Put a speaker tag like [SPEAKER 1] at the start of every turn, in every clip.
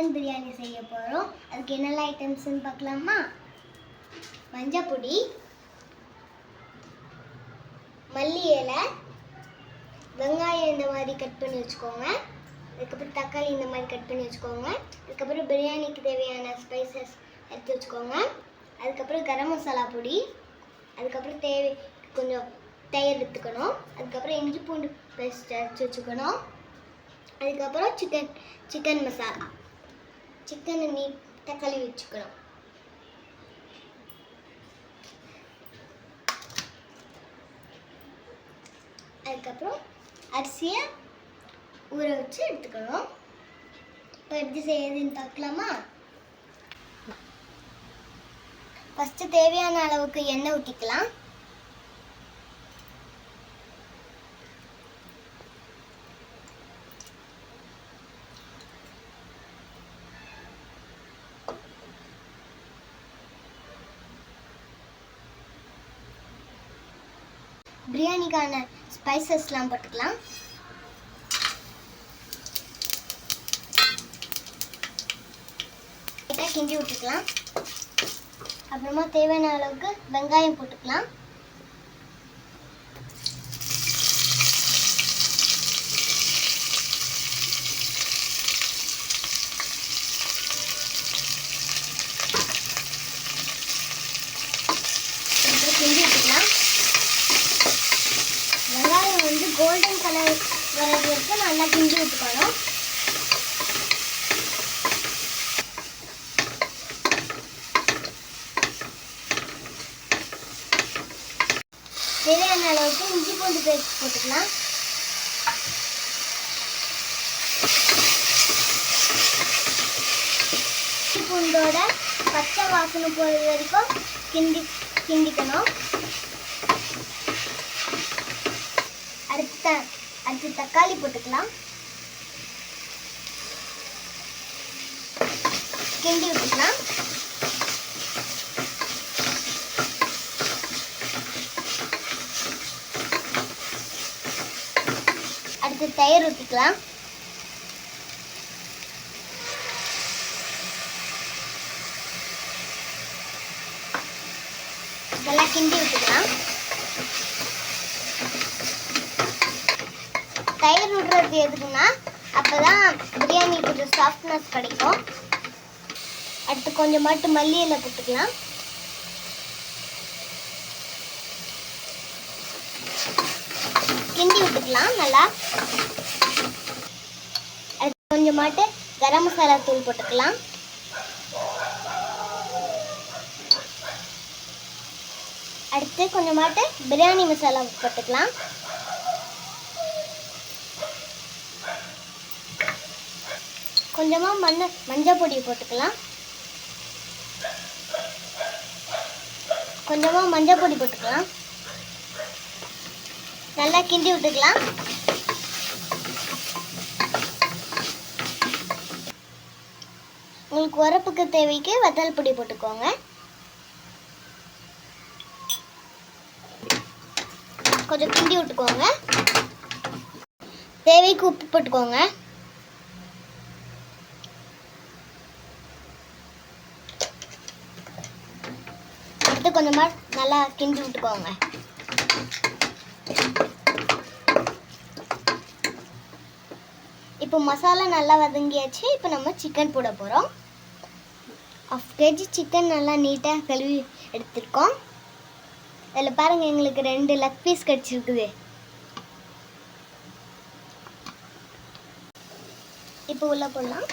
[SPEAKER 1] Chicken biryani செய்ய போகிறோம் அதுக்கு என்னெல்லாம் ஐட்டம்ஸ்னு பார்க்கலாமா? மஞ்சள் பொடி மல்லி இலை வெங்காயம் இந்த மாதிரி கட் பண்ணி வச்சுக்கோங்க. அதுக்கப்புறம் தக்காளி இந்த மாதிரி கட் பண்ணி வச்சுக்கோங்க. அதுக்கப்புறம் பிரியாணிக்கு தேவையான ஸ்பைசஸ் எடுத்து வச்சுக்கோங்க. அதுக்கப்புறம் கரம் மசாலா பொடி அதுக்கப்புறம் தேவை கொஞ்சம் தயிர் எடுத்துக்கணும் அதுக்கப்புறம் இஞ்சி பூண்டு பேஸ்ட் அரைச்சி வச்சுக்கணும். அதுக்கப்புறம் சிக்கன் சிக்கன் மசாலா சிக்கனை நீட்டாக கழுவி வச்சுக்கணும். அதுக்கப்புறம் அரிசியை ஊற வச்சு எடுத்துக்கணும். இப்போ எப்படி செய்யறதுன்னு பார்க்கலாமா? ஃபஸ்ட்டு தேவையான அளவுக்கு எண்ணெய் ஊற்றிக்கலாம் பிரியாணிக்கான ஸ்பைசஸ்லாம் போட்டுக்கலாம். கிண்டி விட்டுக்கலாம். அப்புறமா தேவையான அளவுக்கு வெங்காயம் போட்டுக்கலாம் அப்புறம் கிண்டி விட்டுக்கலாம் வெங்காயம் வந்து கோல்டன் கலர் வரது வரைக்கும் நல்லா கிண்டி விட்டுக்கணும். தேவையான அளவுக்கு இஞ்சி பூண்டு பேஸ்ட் போட்டுக்கலாம். இஞ்சி பூண்டோட பச்சை வாசனை போகிறது வரைக்கும் கிண்டி கிண்டிக்கணும். அடுத்த அடுத்து தக்காளி போட்டுக்கலாம். கிண்டி விட்டுக்கலாம். அடுத்து தயிர் ஊற்றிக்கலாம் இதெல்லாம் கிண்டி விட்டுக்கலாம். தயிர் விடுறது எதுக்குன்னா அப்பதான் பிரியாணி கொஞ்சம் சாஃப்ட்னஸ் கிடைக்கும். அடுத்து கொஞ்சம் மட்டும் மல்லி இலை போட்டுக்கலாம். கிண்டி விட்டுக்கலாம் நல்லா. அடுத்து கொஞ்சமாட்டு கரம் மசாலா தூள் போட்டுக்கலாம். அடுத்து கொஞ்சமாட்டு பிரியாணி மசாலா போட்டுக்கலாம். கொஞ்சமாக மண்ண மஞ்சள் பொடி போட்டுக்கலாம். கொஞ்சமாக மஞ்சள் பொடி போட்டுக்கலாம். நல்லா கிண்டி விட்டுக்கலாம். உங்களுக்கு உரப்புக்கு தேவைக்கு வத்தல் பொடி போட்டுக்கோங்க. கொஞ்சம் கிண்டி விட்டுக்கோங்க. தேவைக்கு உப்பு போட்டுக்கோங்க. அடுத்து கொஞ்சமா நல்லா கிண்டி விட்டுக்கோங்க. இப்போ மசாலா நல்லா வதங்கியாச்சு. இப்போ நம்ம சிக்கன் போட போகிறோம் ஆஃப் கேஜி சிக்கன் நல்லா நீட்டாக கழுவி எடுத்துருக்கோம். அதில் பாருங்கள் எங்களுக்கு ரெண்டு லெக் பீஸ் கிடச்சிருக்குது. இப்போ உள்ள போடலாம்.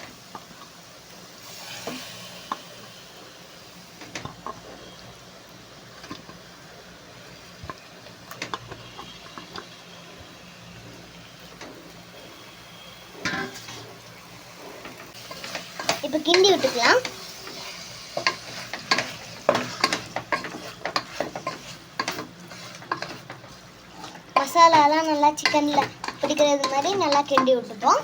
[SPEAKER 1] இப்போ கிண்டி விட்டுக்கலாம். மசாலாலாம் நல்லா சிக்கனில் பிடிக்கிறது மாதிரி நல்லா கிண்டி விட்டுப்போம்.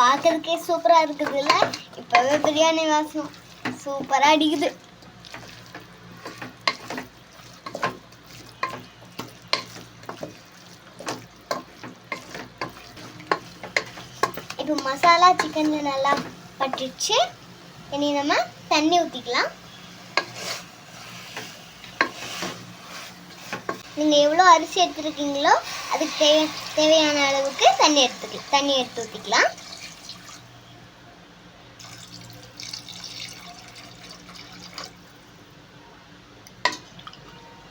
[SPEAKER 1] பார்க்கறதுக்கே சூப்பராக இருக்குதுல்ல? இப்போவே பிரியாணி வாசம் சூப்பராக அடிக்குது. இப்போ மசாலா சிக்கனில் நல்லா பட்டுச்சு. இனி நம்ம தண்ணி ஊற்றிக்கலாம் நீங்கள் எவ்வளோ அரிசி எடுத்துருக்கீங்களோ அதுக்கு தேவை தேவையான அளவுக்கு தண்ணி எடுத்துக்கலாம் தண்ணி எடுத்து ஊற்றிக்கலாம்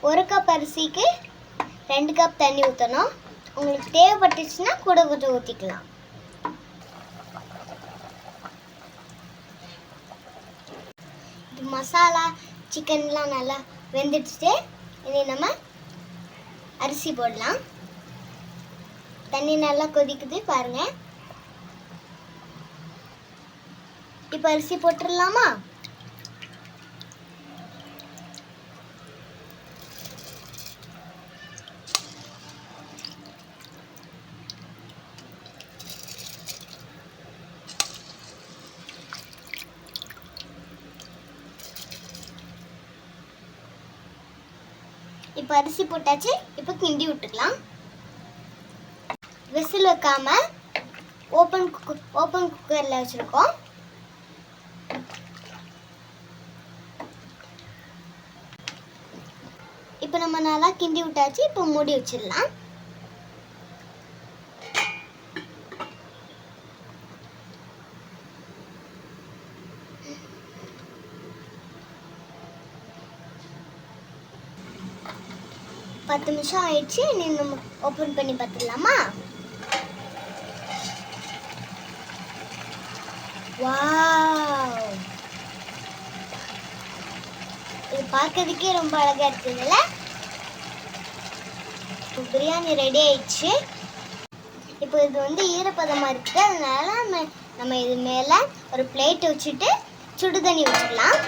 [SPEAKER 1] ஒரு கப் அரிசிக்கு ரெண்டு கப் தண்ணி ஊற்றணும் உங்களுக்கு தேவைப்பட்டுச்சுன்னா கூட கொஞ்சம் ஊற்றிக்கலாம் இது மசாலா சிக்கன்லாம் நல்லா வெந்துடுச்சு இனி நம்ம அரிசி போடலாம். தண்ணி நல்லா கொதிக்குது பாருங்கள் இப்போ அரிசி போட்டுடலாமா? இப்போ அரிசி போட்டாச்சு. இப்போ கிண்டி விட்டுக்கலாம். விசில் வைக்காம ஓப்பன் குக்கர் ஓப்பன் குக்கரில் வச்சுருக்கோம். இப்போ நம்ம நல்லா கிண்டி விட்டாச்சு. இப்போ மூடி வச்சிடலாம். பத்து நிமிஷம் ஆயிடுச்சு. இனி நம்ம ஓப்பன் பண்ணி பார்த்துடலாமா? வாவ் இது பார்க்கறதுக்கே ரொம்ப அழகா இருக்குதுல்ல? இப்போ பிரியாணி ரெடி ஆயிடுச்சு. இப்போ இது வந்து ஈரப்பதமாக இருக்கு அதனால நம்ம நம்ம இது மேலே ஒரு பிளேட் வச்சுட்டு சுடு தண்ணி வச்சுக்கலாம்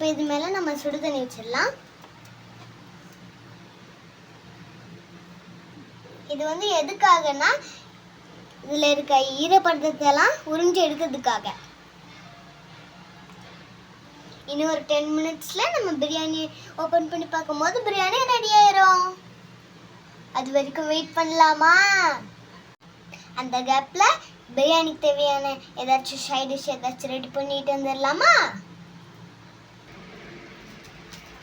[SPEAKER 1] இப்போ இது மேலே நம்ம சுடு தண்ணி வச்சிடலாம். இது வந்து எதுக்காகனா இதில் இருக்க ஈரப்படத்தெல்லாம் உறிஞ்சு எடுக்கிறதுக்காக. இன்னும் ஒரு டென் மினிட்ஸில் நம்ம பிரியாணி ஓப்பன் பண்ணி பார்க்கும்போது பிரியாணி ரெடி ஆயிரும். அது வரைக்கும் வெயிட் பண்ணலாமா? அந்த கேப்பில் பிரியாணிக்கு தேவையான ஏதாச்சும் சைட் டிஷ் ஏதாச்சும் ரெடி பண்ணிட்டு வந்துடலாமா?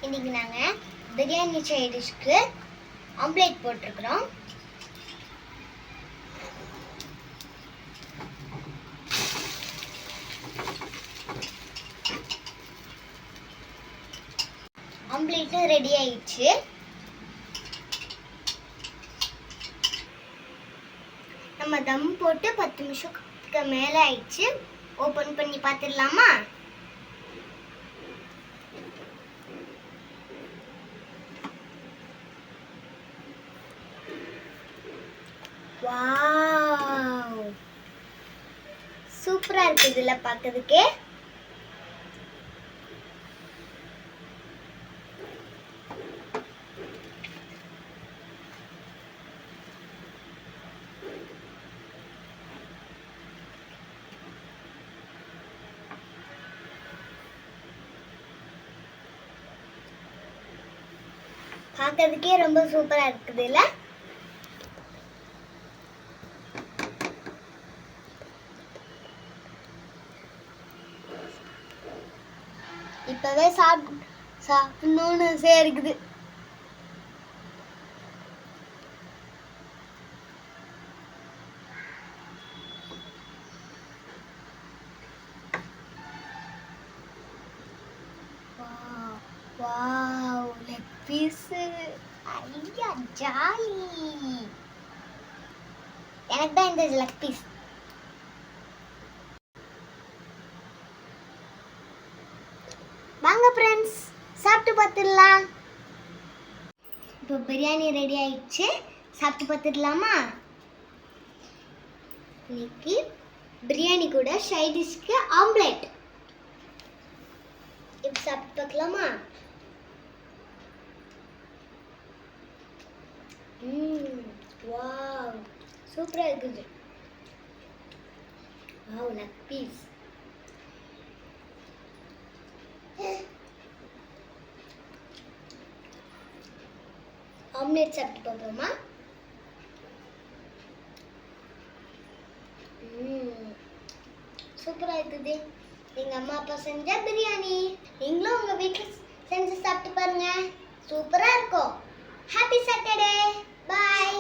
[SPEAKER 1] இன்றைக்கி நாங்கள் பிரியாணி சைடிஷ்க்கு ஆம்லேட் போட்டிருக்கிறோம். ஆம்லேட்டும் ரெடி ஆயிடுச்சு. நம்ம தம் போட்டு பத்து நிமிஷத்துக்கு மேலே ஆயிடுச்சு. ஓப்பன் பண்ணி பார்த்துடலாமா? வாவ் சூப்பரா இருக்கு இதுல பார்க்கிறதுக்கே பார்க்கறதுக்கே ரொம்ப சூப்பரா இருக்குது இல்ல இப்பவே சாப்பிட்டு சாப்பிடணும்னு ஆசையா இருக்குது. வாவ் லெக் பீஸ் ஐயா ஜாலி எனக்கு தான் இந்த லெக் பீஸ் சாப்பிட்டு பார்த்துடலாம். இப்போ பிரியாணி ரெடி ஆயிடுச்சு. சாப்பிட்டு பார்த்துடலாமா? இன்னைக்கு பிரியாணி கூட சைடிஷ்க்கு ஆம்லெட் இப்போ சாப்பிட்டு பார்க்கலாமா? வாவ். சூப்பராக இருக்குது. வாவ் லக் பீஸ் ஆம்லேட் சாப்பிட்டு பார்ப்போமா சூப்பராக இருக்குது. எங்கள் அம்மா அப்பா செஞ்ச பிரியாணி. நீங்களும் உங்கள் வீட்டில் செஞ்சு சாப்பிட்டு பாருங்க. சூப்பராக இருக்கும். ஹாப்பி சாட்டர்டே பாய்